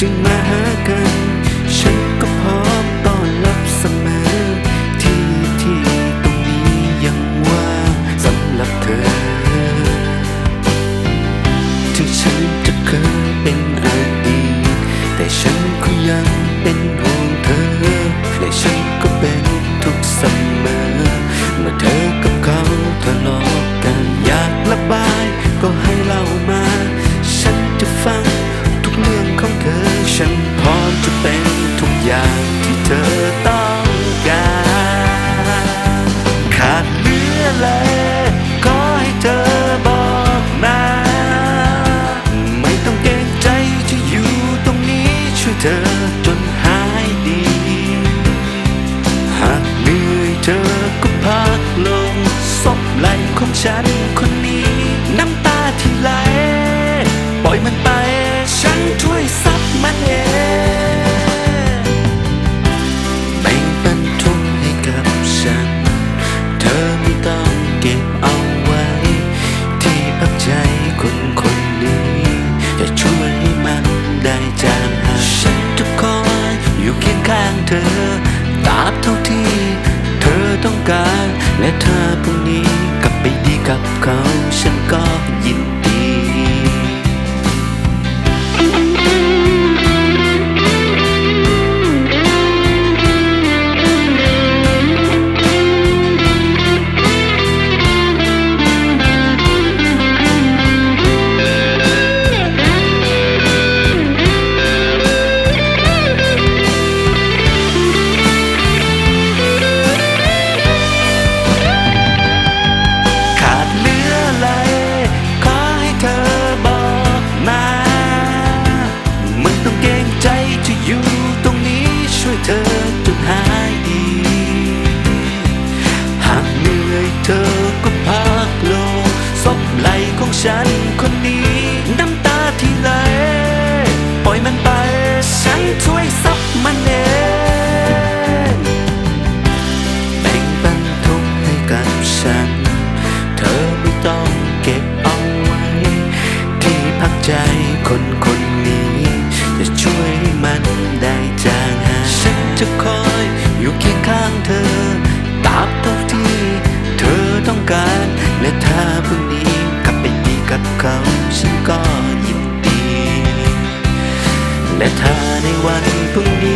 จึงมาหากัน ฉันก็พร้อมต้อนรับเสมอ ที่ที่ตรงนี้ยังว่างสำหรับเธอ ถึงฉันจะเคยเป็นอดีตแต่ฉันก็ยังเป็นห่วงเธอ และฉันก็เป็นทุกเสมอ เมื่อเธอกับเขาทะเลาะกันอยากระบายก็ให้เล่ามา อย่างที่เธอต้องการขาดเหลืออะไรขอให้เธอบอกมา ไม่ต้องเกรงใจจะอยู่ตรงนี้ช่วยเธอจนหายดี หากเหนื่อยเธอก็พักลงซบไหลของฉัน เธอตราบเท่าที่เธอต้องการ และถ้าพรุ่งนี้กลับไปดีกับเขา ฉันก็ยิน เธอก็พักลงซบไหลของฉันคนนี้ น้ำตาที่ไหล ปล่อยมันไป ฉันช่วยซับมันเองแบ่งปันทุกให้กับฉัน เธอไม่ต้องเก็บเอาไว้ ที่พักใจคนคนนี้ จะช่วยมันได้จาง แต่ถ้าในวันพรุ่งนี้